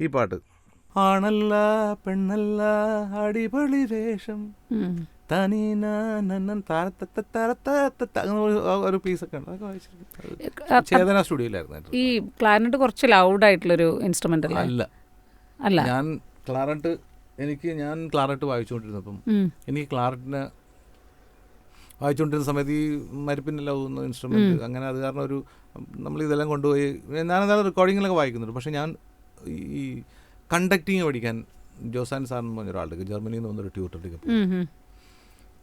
ഈ പാട്ട്. ആണല്ല പെണ്ണല്ല അടിപൊളി വേഷം. തനീന നന്നൻ ഒരു- പീസൊക്കെ ഉണ്ട്. അതൊക്കെ വായിച്ചിരിക്കുന്നു. ചേതന സ്റ്റുഡിയോയിലായിരുന്നു
ഈ ക്ലാരനറ്റ് കുറച്ച് ലൗഡ് ആയിട്ടുള്ളൊരു ഇൻസ്ട്രുമെന്റ് അല്ലേ?
അല്ല.
അല്ല.
ഞാൻ ക്ലാരനറ്റ് എനിക്ക് ഞാൻ ക്ലാരറ്റ് വായിച്ചുകൊണ്ടിരുന്നപ്പം എനിക്ക് ക്ലാരറ്റിനെ വായിച്ചുകൊണ്ടിരുന്ന സമയത്ത് ഈ മരിപ്പിനെല്ലാം ഒന്ന് ഇൻസ്ട്രുമെന്റ് അങ്ങനെ അത് കാരണം ഒരു നമ്മൾ ഇതെല്ലാം കൊണ്ടുപോയി. ഞാൻ ഞാനെന്തായാലും റെക്കോർഡിങ്ങിലൊക്കെ വായിക്കുന്നുണ്ട്. പക്ഷേ ഞാൻ ഈ കണ്ടക്ടിങ് പഠിക്കാൻ ജോസാൻ സാർ എന്ന് പറഞ്ഞ ഒരാളുണ്ട്. ജർമ്മനിയിൽ നിന്ന് വന്നൊരു ട്യൂട്ടറിലേക്ക് പോയി.
ഉം, ഉം.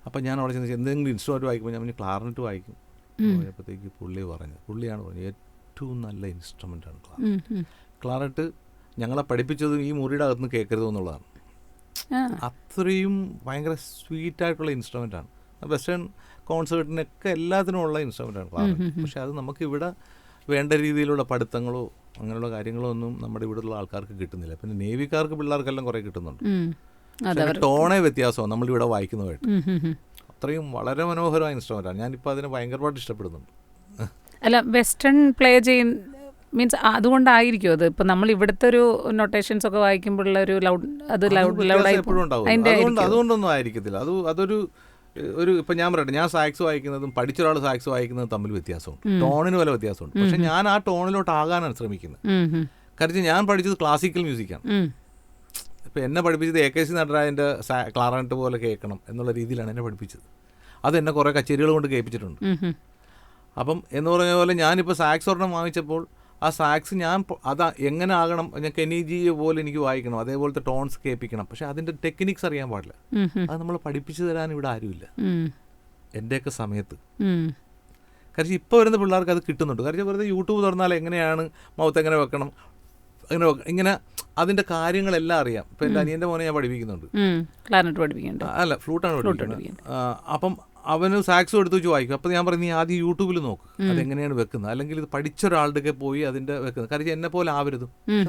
അപ്പം ഞാൻ അവിടെ ചെന്ന് എന്തെങ്കിലും ഇൻസ്ട്രുമെന്റ് വായിക്കുമ്പോൾ ഞാൻ ക്ലാറിനെറ്റ് വായിക്കും. പോയപ്പോഴത്തേക്ക് പുള്ളി പറഞ്ഞു പുള്ളിയാണ് പറഞ്ഞത് ഏറ്റവും നല്ല ഇൻസ്ട്രുമെന്റാണ് ക്ലാർ
ഉം, ഉം.
ക്ലാററ്റ് ഞങ്ങളെ പഠിപ്പിച്ചത് ഈ മുറിയുടെ അകത്തുനിന്ന് കേൾക്കരുത് എന്നുള്ളതാണ്. അത്രയും ഭയങ്കര സ്വീറ്റ് ആയിട്ടുള്ള ഇൻസ്ട്രുമെന്റ് ആണ്. വെസ്റ്റേൺ കോൺസേർട്ടിനൊക്കെ എല്ലാത്തിനും ഉള്ള ഇൻസ്ട്രുമെന്റ് ആണ് പക്ഷെ അത് നമുക്കിവിടെ വേണ്ട രീതിയിലുള്ള പഠിത്തങ്ങളോ അങ്ങനെയുള്ള കാര്യങ്ങളോ ഒന്നും നമ്മുടെ ഇവിടെയുള്ള ആൾക്കാർക്ക് കിട്ടുന്നില്ല. പിന്നെ നേവിക്കാർക്ക് പിള്ളേർക്കെല്ലാം കുറേ കിട്ടുന്നുണ്ട്. ടോണേ വ്യത്യാസമാണ് നമ്മളിവിടെ വായിക്കുന്നതായിട്ട്. അത്രയും വളരെ മനോഹരമായ ഇൻസ്ട്രുമെന്റാണ്. ഞാനിപ്പോൾ അതിനെ ഭയങ്കരമായിട്ട് ഇഷ്ടപ്പെടുന്നുണ്ട്.
അല്ല വെസ്റ്റേൺ പ്ലേ ചെയ്യുന്ന മീൻസ് അതുകൊണ്ടായിരിക്കും അത്. ഇപ്പം നമ്മൾ ഇവിടുത്തെ ഒരു നൊട്ടേഷൻസ് ഒക്കെ വായിക്കുമ്പോഴുള്ള ഒരു ലൗഡ് അത് ലൗഡ്
ലൗഡ്
ലൗഡായി.
അതുകൊണ്ടൊന്നും ആയിരിക്കത്തില്ല. അത് അതൊരു ഒരു ഇപ്പം ഞാൻ പറയട്ടെ ഞാൻ സാക്സ് വായിക്കുന്നതും പഠിച്ച ഒരാൾ സാക്സ് വായിക്കുന്നതും തമ്മിൽ വ്യത്യാസമുണ്ട്. ടോണിന് വല്ല വ്യത്യാസമുണ്ട്. പക്ഷെ ഞാൻ ആ ടോണിലോട്ട് ആകാനാണ് ശ്രമിക്കുന്നത്. കാരണം ഞാൻ പഠിച്ചത് ക്ലാസിക്കൽ മ്യൂസിക്കാണ്. ഇപ്പം എന്നെ പഠിപ്പിച്ചത് എ കെ സി നടരാജന്റെ ക്ലാറനറ്റ് പോലെ കേൾക്കണം എന്നുള്ള രീതിയിലാണ് എന്നെ പഠിപ്പിച്ചത്. അത് എന്നെ കുറേ കച്ചേരികൾ കൊണ്ട് കേൾപ്പിച്ചിട്ടുണ്ട്. അപ്പം എന്ന് പറഞ്ഞ പോലെ ഞാനിപ്പോൾ സാക്സ് ഒരെണ്ണം വാങ്ങിച്ചപ്പോൾ ആ സാക്സ് ഞാൻ അതാ എങ്ങനെ ആകണം? ഞാൻ കെനിജി പോലെ എനിക്ക് വായിക്കണം. അതേപോലത്തെ ടോൺസ് കേൾപ്പിക്കണം. പക്ഷെ അതിന്റെ ടെക്നിക്സ് അറിയാൻ പാടില്ല. അത് നമ്മൾ പഠിപ്പിച്ചു തരാൻ ഇവിടെ ആരുമില്ല. എന്റെയൊക്കെ സമയത്ത്. കാരണം ഇപ്പോൾ വരുന്ന പിള്ളേർക്ക് അത് കിട്ടുന്നുണ്ട്. കാരണം വെറുതെ യൂട്യൂബ് തുറന്നാൽ എങ്ങനെയാണ്? മൗത്ത് എങ്ങനെ വെക്കണം? അങ്ങനെ ഇങ്ങനെ അതിന്റെ കാര്യങ്ങളെല്ലാം അറിയാം. ഇപ്പം എന്റെ അനിയന്റെ മോനെ ഞാൻ പഠിപ്പിക്കുന്നുണ്ട്. അല്ല ഫ്ലൂട്ടാണ് പഠിപ്പിക്കുന്നത്. അപ്പം അവന് സാക്സ് എടുത്ത് വെച്ച് വായിക്കും. അപ്പോൾ ഞാൻ പറഞ്ഞു നീ ആദ്യം യൂട്യൂബിൽ നോക്ക്. അതെങ്ങനെയാണ് വെക്കുന്നത്? അല്ലെങ്കിൽ ഇത് പഠിച്ച ഒരാളുടെ പോയി അതിന്റെ വെക്കുന്നത് കാര്യം എന്നെ പോലെ ആവരുത്.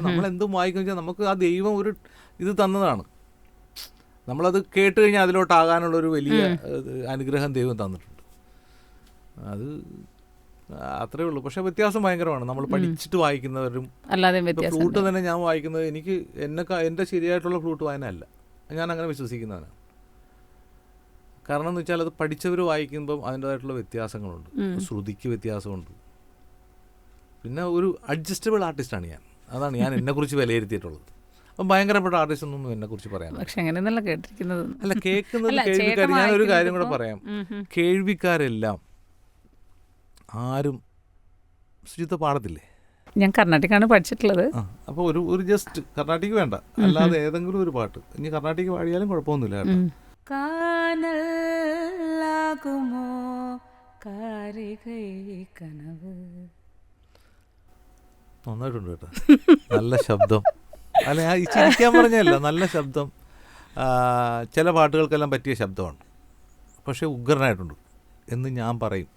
നമ്മൾ എന്തും വായിക്കുന്ന വെച്ചാൽ നമുക്ക് ആ ദൈവം ഒരു ഇത് തന്നതാണ്. നമ്മളത് കേട്ട് കഴിഞ്ഞാൽ അതിലോട്ടാകാനുള്ള ഒരു വലിയ അനുഗ്രഹം ദൈവം തന്നിട്ടുണ്ട്. അത് അത്രേ ഉള്ളൂ. പക്ഷെ വ്യത്യാസം ഭയങ്കരമാണ്. നമ്മൾ പഠിച്ചിട്ട് വായിക്കുന്നവരും ഫ്ലൂട്ട് തന്നെ ഞാൻ വായിക്കുന്നത് എനിക്ക് എന്നെ എന്റെ ശരിയായിട്ടുള്ള ഫ്ലൂട്ട് വായന അല്ല ഞാൻ അങ്ങനെ വിശ്വസിക്കുന്നവനാണ്. കാരണം എന്ന് വെച്ചാൽ അത് പഠിച്ചവർ വായിക്കുമ്പം അതിന്റെതായിട്ടുള്ള വ്യത്യാസങ്ങളുണ്ട്. ശ്രുതിക്ക് വ്യത്യാസമുണ്ട്. പിന്നെ ഒരു അഡ്ജസ്റ്റബിൾ ആർട്ടിസ്റ്റാണ് ഞാൻ. അതാണ് ഞാൻ എന്നെക്കുറിച്ച് വിലയിരുത്തിയിട്ടുള്ളത്. അപ്പം ഭയങ്കരപ്പെട്ട ആർട്ടിസ്റ്റ് ഒന്നും എന്നെക്കുറിച്ച് പറയാൻ
പക്ഷെ അങ്ങനെയൊന്നല്ല കേട്ടിരിക്കുന്നത്.
അല്ല കേൾക്കുന്നത് കേൾവിക്കാർ ഞാനൊരു കാര്യം കൂടെ പറയാം. കേൾവിക്കാരെല്ലാം ആരും ശുചിത്വ പാടത്തില്ലേ
ഞാൻ കർണാടകയാണ് പഠിച്ചിട്ടുള്ളത്.
അപ്പോൾ ഒരു ഒരു ജസ്റ്റ് കർണാട്ടിക് വേണ്ട. അല്ലാതെ ഏതെങ്കിലും ഒരു പാട്ട്. ഇനി കർണാട്ടിക് പാടിയാലും കുഴപ്പമൊന്നുമില്ല കേട്ടോ.
കാനല്ലാകുമോ? കാരികൈ കനവ്.
നന്നായിട്ടുണ്ട് കേട്ടോ. നല്ല ശബ്ദം. അല്ല ഞാൻ ഈ ചിരിക്കാൻ പറഞ്ഞല്ല നല്ല ശബ്ദം. ചില പാട്ടുകൾക്കെല്ലാം പറ്റിയ ശബ്ദമാണ്. പക്ഷേ ഉഗ്രനായിട്ടുണ്ട്. എന്ന് ഞാൻ പറയും.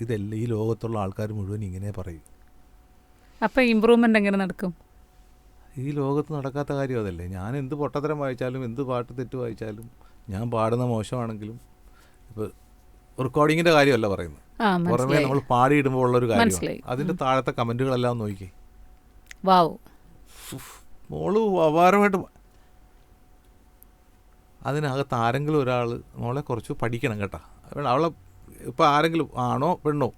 ഇതെല്ലാം ഈ ലോകത്തുള്ള ആൾക്കാർ മുഴുവൻ ഇങ്ങനെ പറയും.
അപ്പം ഇമ്പ്രൂവ്മെന്റ് എങ്ങനെ നടക്കും?
ഈ ലോകത്ത് നടക്കാത്ത കാര്യം അതല്ലേ. ഞാൻ എന്ത് പൊട്ടത്തരം വായിച്ചാലും എന്ത് പാട്ട് തെറ്റ് വായിച്ചാലും ഞാൻ പാടുന്ന മോശമാണെങ്കിലും ഇപ്പോൾ റെക്കോർഡിങ്ങിന്റെ കാര്യമല്ല പറയുന്നത്. പുറമേ നമ്മൾ പാടിയിടുമ്പോൾ ഉള്ളൊരു കാര്യം അതിന്റെ താഴത്തെ കമന്റുകളെല്ലാം നോക്കി
വാവ്
മോൾ അപാരമായിട്ട് അതിനകത്ത് ആരെങ്കിലും ഒരാൾ മോളെ കുറച്ച് പഠിക്കണം കേട്ടോ. അവളെ ഇപ്പോൾ ആരെങ്കിലും ആണോ പെണ്ണോ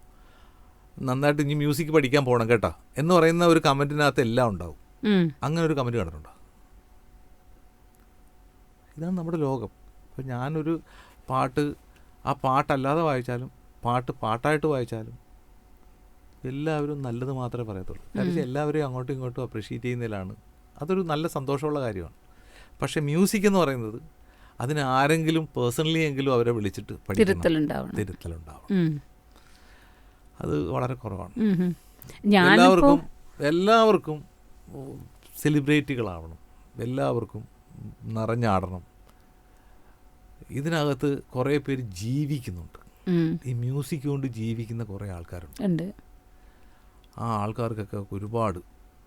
നന്നായിട്ട് ഇനി മ്യൂസിക് പഠിക്കാൻ പോകണം കേട്ടോ എന്ന് പറയുന്ന ഒരു കമന്റിനകത്ത് എല്ലാം ഉണ്ടാവും. അങ്ങനെ ഒരു കമന്റ് കണ്ടിട്ടുണ്ടോ? ഇതാണ് നമ്മുടെ ലോകം. അപ്പോൾ ഞാനൊരു പാട്ട് ആ പാട്ടല്ലാതെ വായിച്ചാലും പാട്ട് പാട്ടായിട്ട് വായിച്ചാലും എല്ലാവരും നല്ലത് മാത്രമേ പറയത്തുള്ളൂ. കാരണം എല്ലാവരെയും അങ്ങോട്ടും ഇങ്ങോട്ടും അപ്രീഷിയേറ്റ് ചെയ്യുന്നതിലാണ്. അതൊരു നല്ല സന്തോഷമുള്ള കാര്യമാണ്. പക്ഷേ മ്യൂസിക് എന്ന് പറയുന്നത് അതിന് ആരെങ്കിലും പേഴ്സണലി എങ്കിലും അവരെ വിളിച്ചിട്ട് പഠിക്കണം.
തിരുത്തലുണ്ടാവണം.
തിരുത്തലുണ്ടാവും
ഉം.
അത് വളരെ കുറവാണ്. എല്ലാവർക്കും എല്ലാവർക്കും സെലിബ്രിറ്റികളാവണം എല്ലാവർക്കും നിറഞ്ഞാടണം. ഇതിനകത്ത് കുറേ പേര് ജീവിക്കുന്നുണ്ട്. ഈ മ്യൂസിക് കൊണ്ട് ജീവിക്കുന്ന കുറേ ആൾക്കാരുണ്ട്. ആ ആൾക്കാർക്കൊക്കെ ഒരുപാട്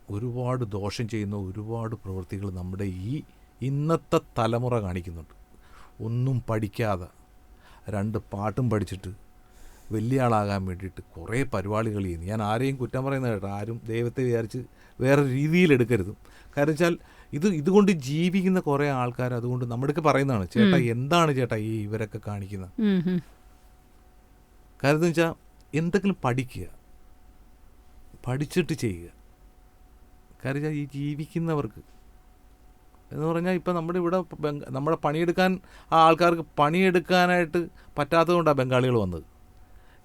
ഒരുപാട് ദോഷം ചെയ്യുന്ന ഒരുപാട് പ്രവൃത്തികൾ നമ്മുടെ ഈ ഇന്നത്തെ തലമുറ കാണിക്കുന്നുണ്ട്. ഒന്നും പഠിക്കാതെ രണ്ട് പാട്ടും പഠിച്ചിട്ട് വലിയ ആളാകാൻ വേണ്ടിയിട്ട് കുറേ പരിപാടികൾ ചെയ്യുന്നു. ഞാൻ ആരെയും കുറ്റം പറയുന്നത് കേട്ടോ. ആരും ദൈവത്തെ വിചാരിച്ച് വേറെ രീതിയിൽ എടുക്കരുത്. കാരണം വെച്ചാൽ ഇത് ഇതുകൊണ്ട് ജീവിക്കുന്ന കുറേ ആൾക്കാർ അതുകൊണ്ട് നമ്മുടെയൊക്കെ പറയുന്നതാണ് ചേട്ടാ എന്താണ് ചേട്ടാ ഈ ഇവരൊക്കെ കാണിക്കുന്നത്?
ഉം.
എന്ന് വെച്ചാൽ എന്തെങ്കിലും പഠിക്കുക. പഠിച്ചിട്ട് ചെയ്യുക. കാര്യം വെച്ചാൽ ഈ ജീവിക്കുന്നവർക്ക് എന്ന് പറഞ്ഞാൽ ഇപ്പം നമ്മുടെ ഇവിടെ നമ്മുടെ പണിയെടുക്കാൻ ആ ആൾക്കാർക്ക് പണിയെടുക്കാനായിട്ട് പറ്റാത്തതുകൊണ്ടാണ് ബംഗാളികൾ വന്നത്.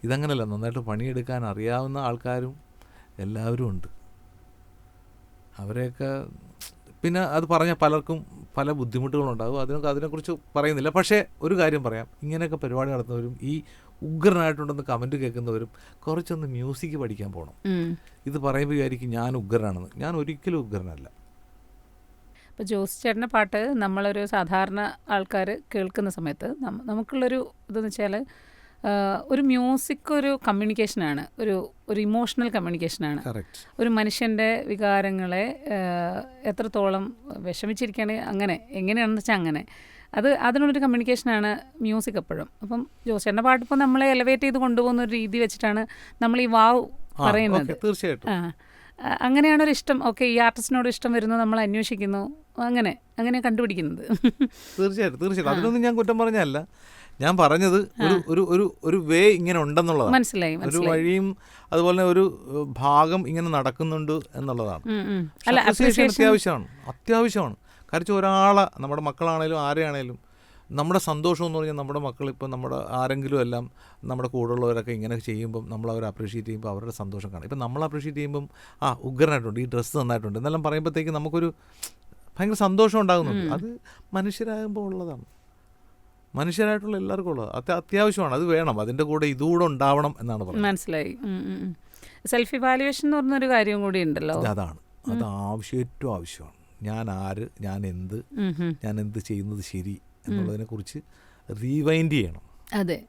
ഇതങ്ങനല്ല നന്നായിട്ട് പണിയെടുക്കാൻ അറിയാവുന്ന ആൾക്കാരും എല്ലാവരും ഉണ്ട്. അവരെയൊക്കെ പിന്നെ അത് പറഞ്ഞാൽ പലർക്കും പല ബുദ്ധിമുട്ടുകളുണ്ടാകും. അതിനൊക്കെ അതിനെക്കുറിച്ച് പറയുന്നില്ല. പക്ഷേ ഒരു കാര്യം പറയാം. ഇങ്ങനെയൊക്കെ പരിപാടി നടത്തുന്നവരും ഈ ഉഗ്രനായിട്ടുണ്ടെന്ന് കമന്റ് കേൾക്കുന്നവരും കുറച്ചൊന്ന് മ്യൂസിക് പഠിക്കാൻ പോകണം ഇത് പറയുമ്പോൾ വിചാരിക്കും ഞാൻ ഉഗ്രനാണെന്ന്. ഞാൻ ഒരിക്കലും ഉഗ്രനല്ല.
ഇപ്പോൾ ജോസ് ചേട്ടന്റെ പാട്ട് നമ്മളൊരു സാധാരണ ആൾക്കാർ കേൾക്കുന്ന സമയത്ത് നമുക്കുള്ളൊരു ഇതെന്ന് വെച്ചാൽ ഒരു മ്യൂസിക് ഒരു കമ്മ്യൂണിക്കേഷനാണ്. ഒരു ഒരു ഇമോഷണൽ കമ്മ്യൂണിക്കേഷനാണ്. ഒരു മനുഷ്യന്റെ വികാരങ്ങളെ എത്രത്തോളം വിഷമിച്ചിരിക്കുകയാണെങ്കിൽ അങ്ങനെ എങ്ങനെയാണെന്ന് വെച്ചാൽ അങ്ങനെ. അത് അതിനുള്ളൊരു കമ്മ്യൂണിക്കേഷനാണ് മ്യൂസിക് എപ്പോഴും. അപ്പം ജോസേട്ടന്റെ പാട്ടിപ്പോൾ നമ്മളെ എലവേറ്റ് ചെയ്ത് കൊണ്ടുപോകുന്ന ഒരു രീതി വെച്ചിട്ടാണ് നമ്മൾ ഈ വാവ് പറയുന്നത്.
തീർച്ചയായിട്ടും.
അങ്ങനെയാണ് ഒരു ഇഷ്ടം. ഓക്കെ ഈ ആർട്ടിസ്റ്റിനോട് ഇഷ്ടം വരുന്നു നമ്മൾ അന്വേഷിക്കുന്നു അങ്ങനെ അങ്ങനെ കണ്ടുപിടിക്കുന്നത്.
തീർച്ചയായിട്ടും തീർച്ചയായിട്ടും. അതിനൊന്നും ഞാൻ കുറ്റം പറഞ്ഞല്ല. ഞാൻ പറഞ്ഞത് ഒരു ഒരു ഒരു ഒരു വേ ഇങ്ങനെ ഉണ്ടെന്നുള്ളതാണ്.
മനസ്സിലായി
ഒരു വഴിയും അതുപോലെ തന്നെ ഒരു ഭാഗം ഇങ്ങനെ നടക്കുന്നുണ്ട് എന്നുള്ളതാണ്. അത്യാവശ്യമാണ് അത്യാവശ്യമാണ്. കാരണം ഒരാളെ നമ്മുടെ മക്കളാണേലും ആരെയാണേലും നമ്മുടെ സന്തോഷം എന്ന് പറഞ്ഞാൽ നമ്മുടെ മക്കൾ ഇപ്പം നമ്മുടെ ആരെങ്കിലും എല്ലാം നമ്മുടെ കൂടെയുള്ളവരൊക്കെ ഇങ്ങനെ ചെയ്യുമ്പം നമ്മൾ അവരെ അപ്രീഷിയേറ്റ് ചെയ്യുമ്പോൾ അവരുടെ സന്തോഷം കാണും. ഇപ്പം നമ്മൾ അപ്രീഷിയേറ്റ് ചെയ്യുമ്പം ആ ഉഗ്രനായിട്ടുണ്ട് ഈ ഡ്രസ്സ് നന്നായിട്ടുണ്ട് എന്നെല്ലാം പറയുമ്പോഴത്തേക്ക് നമുക്കൊരു ഭയങ്കര സന്തോഷം ഉണ്ടാകുന്നുണ്ട്. അത് മനുഷ്യരാകുമ്പോൾ ഉള്ളതാണ്. മനുഷ്യരായിട്ടുള്ള എല്ലാവർക്കും ഉള്ളത്. അത് അത്യാവശ്യമാണ്. അത് വേണം. അതിന്റെ കൂടെ ഇതുകൂടെ ഉണ്ടാവണം എന്നാണ് പറയുന്നത്.
മനസ്സിലായി. സെൽഫ് ഇവാലുവേഷൻ എന്ന് പറഞ്ഞൊരു കാര്യം കൂടി ഉണ്ടല്ലോ.
അതാണ്. അത് ആവശ്യം ഏറ്റവും ആവശ്യമാണ്. ഞാൻ ആര് ഞാൻ എന്ത്. ഞാൻ എന്ത് ചെയ്യുന്നത് ശരി എന്നുള്ളതിനെ കുറിച്ച് റീവൈൻഡ് ചെയ്യണം.
അതെ.